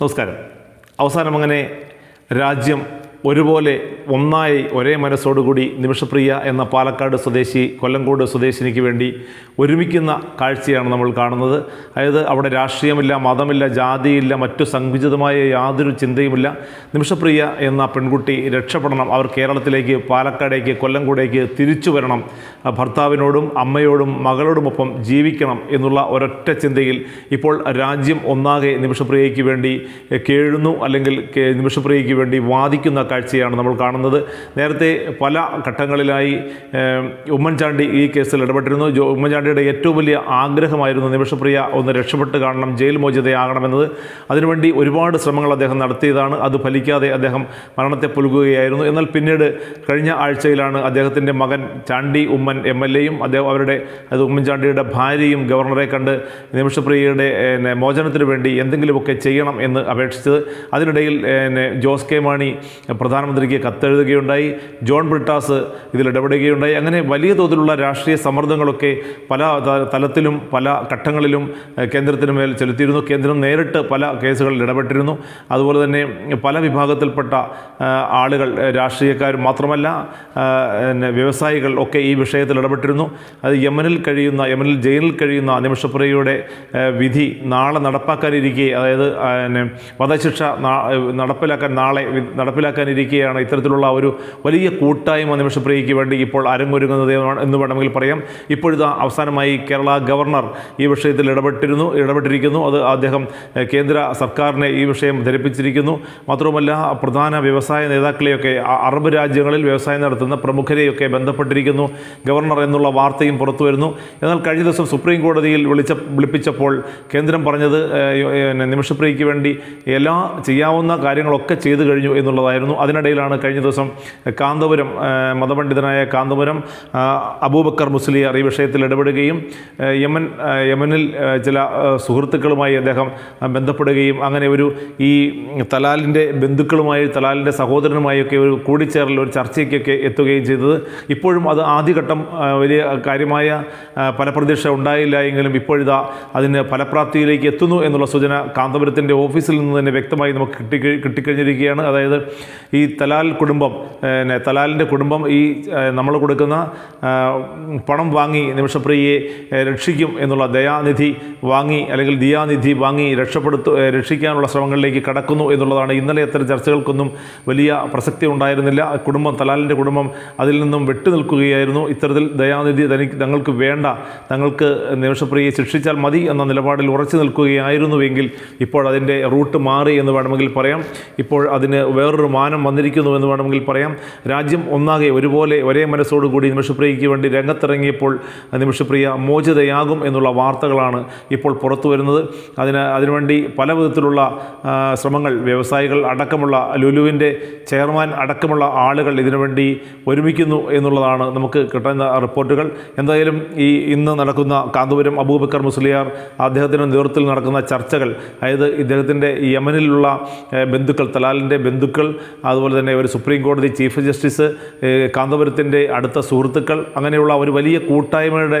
നമസ്കാരം. അവസാനം അങ്ങനെ രാജ്യം ഒരുപോലെ ഒന്നായി ഒരേ മനസ്സോടുകൂടി നിമിഷപ്രിയ എന്ന പാലക്കാട് സ്വദേശി കൊല്ലങ്കോട് സ്വദേശിനിക്ക് വേണ്ടി ഒരുമിക്കുന്ന കാഴ്ചയാണ് നമ്മൾ കാണുന്നത്. അതായത് അവിടെ രാഷ്ട്രീയമില്ല മതമില്ല ജാതിയില്ല മറ്റു സങ്കുചിതമായ യാതൊരു ചിന്തയുമില്ല. നിമിഷപ്രിയ എന്ന പെൺകുട്ടി രക്ഷപ്പെടണം. അവർ കേരളത്തിലേക്ക് പാലക്കാടേക്ക് കൊല്ലങ്കോടേക്ക് തിരിച്ചു വരണം. ഭർത്താവിനോടും അമ്മയോടും മകളോടുമൊപ്പം ജീവിക്കണം എന്നുള്ള ഒരൊറ്റ ചിന്തയിൽ ഇപ്പോൾ രാജ്യം ഒന്നാകെ നിമിഷപ്രിയയ്ക്ക് വേണ്ടി കേഴുന്നു അല്ലെങ്കിൽ നിമിഷപ്രിയയ്ക്ക് വേണ്ടി വാദിക്കുന്ന കാഴ്ചയാണ് നമ്മൾ കാണുന്നത്. നേരത്തെ പല ഘട്ടങ്ങളിലായി ഉമ്മൻചാണ്ടി ഈ കേസിൽ ഇടപെട്ടിരുന്നു. ജോ ഉമ്മൻചാണ്ടിയുടെ ഏറ്റവും വലിയ ആഗ്രഹമായിരുന്നു നിമിഷപ്രിയ ഒന്ന് രക്ഷപ്പെട്ട് കാണണം ജയിൽ മോചിതയാകണമെന്നത്. അതിനുവേണ്ടി ഒരുപാട് ശ്രമങ്ങൾ അദ്ദേഹം നടത്തിയതാണ്. അത് ഫലിക്കാതെ അദ്ദേഹം മരണത്തെ പുലുകുകയായിരുന്നു എന്നാൽ പിന്നീട് കഴിഞ്ഞ ആഴ്ചയിലാണ് അദ്ദേഹത്തിന്റെ മകൻ ചാണ്ടി ഉമ്മൻ എം എൽ എയും അദ്ദേഹം അവരുടെ അത് ഉമ്മൻചാണ്ടിയുടെ ഭാര്യയും ഗവർണറെ കണ്ട് നിമിഷപ്രിയയുടെ മോചനത്തിന് വേണ്ടി എന്തെങ്കിലുമൊക്കെ ചെയ്യണം എന്ന് അപേക്ഷിച്ചത്. അതിനിടയിൽ ജോസ് കെ മാണി പ്രധാനമന്ത്രിക്ക് കത്തെഴുതുകയുണ്ടായി ജോൺ ബ്രിട്ടാസ് ഇതിൽ ഇടപെടുകയുണ്ടായി അങ്ങനെ വലിയ തോതിലുള്ള രാഷ്ട്രീയ സമ്മർദ്ദങ്ങളൊക്കെ പല തലത്തിലും പല ഘട്ടങ്ങളിലും കേന്ദ്രത്തിന് മേൽ ചെലുത്തിയിരുന്നു. കേന്ദ്രം നേരിട്ട് പല കേസുകളിൽ ഇടപെട്ടിരുന്നു. അതുപോലെ തന്നെ പല വിഭാഗത്തിൽപ്പെട്ട ആളുകൾ രാഷ്ട്രീയക്കാർ മാത്രമല്ല വ്യവസായികൾ ഒക്കെ ഈ വിഷയത്തിൽ ഇടപെട്ടിരുന്നു. അത് യമനിൽ കഴിയുന്ന യമനിൽ ജയിലിൽ കഴിയുന്ന നിമിഷപ്രിയയുടെ വിധി നാളെ നടപ്പാക്കാനിരിക്കെ അതായത് വധശിക്ഷ നടപ്പിലാക്കാൻ നാളെ വി- നടപ്പിലാക്കാനിരിക്കെയാണ് ഇത്തരത്തിലുള്ള ഒരു വലിയ കൂട്ടായ്മ നിമിഷപ്രിയയ്ക്ക് വേണ്ടി ഇപ്പോൾ അരങ്ങൊരുങ്ങുന്നത് എന്ന് വേണമെങ്കിൽ പറയാം. ഇപ്പോഴിതാ അവസാനമായി കേരള ഗവർണർ ഈ വിഷയത്തിൽ ഇടപെട്ടിരുന്നു ഇടപെട്ടിരിക്കുന്നു. അത് അദ്ദേഹം കേന്ദ്ര സർക്കാരിനെ ഈ വിഷയം ധരിപ്പിച്ചിരിക്കുന്നു. മാത്രവുമല്ല പ്രധാന വ്യവസായ നേതാക്കളെയൊക്കെ അറബ് രാജ്യങ്ങളിൽ വ്യവസായം നടത്തുന്ന പ്രമുഖരെയൊക്കെ ബന്ധപ്പെട്ടിരിക്കുന്നു. ഗവർണർ എന്നുള്ള വാർത്തയും പുറത്തു വരുന്നു. എന്നാൽ കഴിഞ്ഞ ദിവസം സുപ്രീം കോടതിയിൽ വിളിച്ച വിളിപ്പിച്ചപ്പോൾ കേന്ദ്രം പറഞ്ഞത് നിമിഷപ്രിയയ്ക്ക് വേണ്ടി എല്ലാ ചെയ്യാവുന്ന കാര്യങ്ങളൊക്കെ ചെയ്തു കഴിഞ്ഞു എന്നുള്ളതായിരുന്നു അതിനിടയിലാണ് കഴിഞ്ഞ ദിവസം കാന്തപുരം മതപണ്ഡിതനായ കാന്തപുരം അബൂബക്കർ മുസ്ലിയാർ ഈ വിഷയത്തിൽ ഇടപെടുകയും യമൻ യമനിൽ ചില സുഹൃത്തുക്കളുമായി അദ്ദേഹം ബന്ധപ്പെടുകയും അങ്ങനെ ഒരു ഈ തലാലിന്റെ ബന്ധുക്കളുമായി തലാലിന്റെ സഹോദരനുമായൊക്കെ ഒരു കൂടിച്ചേരൽ ഒരു ചർച്ചയ്ക്കൊക്കെ എത്തുകയും ചെയ്തത്. ഇപ്പോഴും അത് ആദ്യഘട്ടം വലിയ കാര്യമായ ഫലപ്രതീക്ഷ ഉണ്ടായില്ല എങ്കിലും ഇപ്പോഴിതാ അതിന് ഫലപ്രാപ്തിയിലേക്ക് എത്തുന്നു എന്നുള്ള സൂചന കാന്തപുരത്തിന്റെ ഓഫീസിൽ നിന്ന് തന്നെ വ്യക്തമായി നമുക്ക് കിട്ടി കിട്ടിക്കഴിഞ്ഞിരിക്കുകയാണ്. അതായത് ഈ തലാൽ കുടുംബം പിന്നെ തലാലിന്റെ കുടുംബം ഈ നമ്മൾ കൊടുക്കുന്ന പണം വാങ്ങി നിമിഷപ്രിയയെ രക്ഷിക്കും എന്നുള്ള ദയാനിധി വാങ്ങി അല്ലെങ്കിൽ ദിയാനിധി വാങ്ങി രക്ഷപ്പെടുത്തു രക്ഷിക്കാനുള്ള ശ്രമങ്ങളിലേക്ക് കടക്കുന്നു എന്നുള്ളതാണ്. ഇന്നലെ അത്തരം ചർച്ചകൾക്കൊന്നും വലിയ പ്രസക്തി ഉണ്ടായിരുന്നില്ല. കുടുംബം തലാലിന്റെ കുടുംബം അതിൽ നിന്നും വെട്ടി നിൽക്കുകയായിരുന്നു. ഇത്തരത്തിൽ ദയാനിധി തനിക്ക് തങ്ങൾക്ക് വേണ്ട തങ്ങൾക്ക് നിമിഷപ്രിയയെ ശിക്ഷിച്ചാൽ മതി എന്ന നിലപാടിൽ ഉറച്ചു നിൽക്കുകയായിരുന്നുവെങ്കിൽ ഇപ്പോൾ അതിന്റെ റൂട്ട് മാറി എന്ന് വേണമെങ്കിൽ പറയാം. ഇപ്പോൾ അതിന് വേറൊരു മാനം വന്നിരിക്കുന്നു എന്ന് വേണമെങ്കിൽ പറയാം. രാജ്യം ഒന്നാകെ ഒരുപോലെ ഒരേ മനസ്സോടുകൂടി നിമിഷപ്രിയയ്ക്ക് വേണ്ടി രംഗത്തിറങ്ങിയപ്പോൾ നിമിഷപ്രിയ മോചിതയാകും എന്നുള്ള വാർത്തകളാണ് ഇപ്പോൾ പുറത്തു വരുന്നത്. അതിന് അതിനുവേണ്ടി പല വിധത്തിലുള്ള ശ്രമങ്ങൾ വ്യവസായികൾ അടക്കമുള്ള ലുലുവിന്റെ ചെയർമാൻ അടക്കമുള്ള ആളുകൾ ഇതിനുവേണ്ടി ഒരുമിക്കുന്നു എന്നുള്ളതാണ് നമുക്ക് കിട്ടുന്ന റിപ്പോർട്ടുകൾ. എന്തായാലും ഈ ഇന്ന് നടക്കുന്ന കാന്തപുരം അബൂബക്കർ മുസ്ലിയാർ അദ്ദേഹത്തിന്റെ നേതൃത്വത്തിൽ നടക്കുന്ന ചർച്ചകൾ അതായത് ഇദ്ദേഹത്തിന്റെ യമനിലുള്ള ബന്ധുക്കൾ തലാലിന്റെ ബന്ധുക്കൾ അതുപോലെ തന്നെ ഒരു സുപ്രീം കോടതി ചീഫ് ജസ്റ്റിസ് കാന്തപുരത്തിന്റെ അടുത്ത സുഹൃത്തുക്കൾ അങ്ങനെയുള്ള ഒരു വലിയ കൂട്ടായ്മയുടെ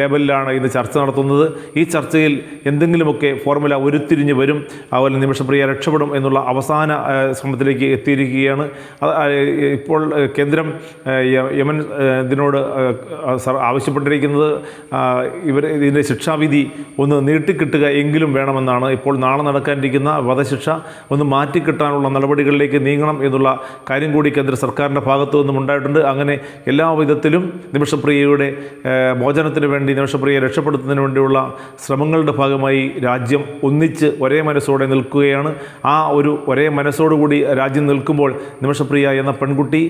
ലെവലിലാണ് ഇന്ന് ചർച്ച നടത്തുന്നത്. ഈ ചർച്ചയിൽ എന്തെങ്കിലുമൊക്കെ ഫോർമുല ഉരുത്തിരിഞ്ഞ് വരും അതുപോലെ നിമിഷപ്രിയ രക്ഷപ്പെടും എന്നുള്ള അവസാന ശ്രമത്തിലേക്ക് എത്തിയിരിക്കുകയാണ്. ഇപ്പോൾ കേന്ദ്രം യമൻ ഇതിനോട് ആവശ്യപ്പെട്ടിരിക്കുന്നത് ഇവർ ഇതിന്റെ ശിക്ഷാവിധി ഒന്ന് നീട്ടിക്കിട്ടുക എങ്കിലും വേണമെന്നാണ്. ഇപ്പോൾ നാളെ നടക്കാനിരിക്കുന്ന വധശിക്ഷ ഒന്ന് മാറ്റിക്കിട്ടാനുള്ള നടപടികളിലേക്ക് നീങ്ങണം എന്നുള്ള കാര്യം കൂടി കേന്ദ്ര സർക്കാരിന്റെ ഭാഗത്തു നിന്നും ഉണ്ടായിട്ടുണ്ട്. അങ്ങനെ എല്ലാ വിധത്തിലും നിമിഷപ്രിയയുടെ മോചനത്തിന് വേണ്ടി നിമിഷപ്രിയയെ രക്ഷപ്പെടുത്തുന്നതിന് വേണ്ടിയുള്ള ശ്രമങ്ങളുടെ ഭാഗമായി രാജ്യം ഒന്നിച്ച് ഒരേ മനസ്സോടെ നിൽക്കുകയാണ്. ആ ഒരു ഒരേ മനസ്സോടുകൂടി രാജ്യം നിൽക്കുമ്പോൾ നിമിഷപ്രിയ എന്ന പെൺകുട്ടി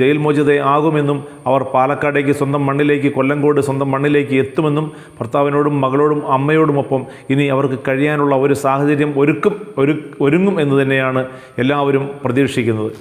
ജയിൽ മോചിതയാകുമെന്നും അവർ പാലക്കാടേക്ക് സ്വന്തം മണ്ണിലേക്ക് കൊല്ലങ്കോട് സ്വന്തം മണ്ണിലേക്ക് എത്തുമെന്നും ഭർത്താവിനോടും മകളോടും അമ്മയോടുമൊപ്പം ഇനി അവർക്ക് കഴിയാനുള്ള ഒരു സാഹചര്യം ഒരുക്കും ഒരു ഒരുങ്ങും എന്ന് തന്നെയാണ് എല്ലാവരും പ്രതീക്ഷിക്കുന്നത്.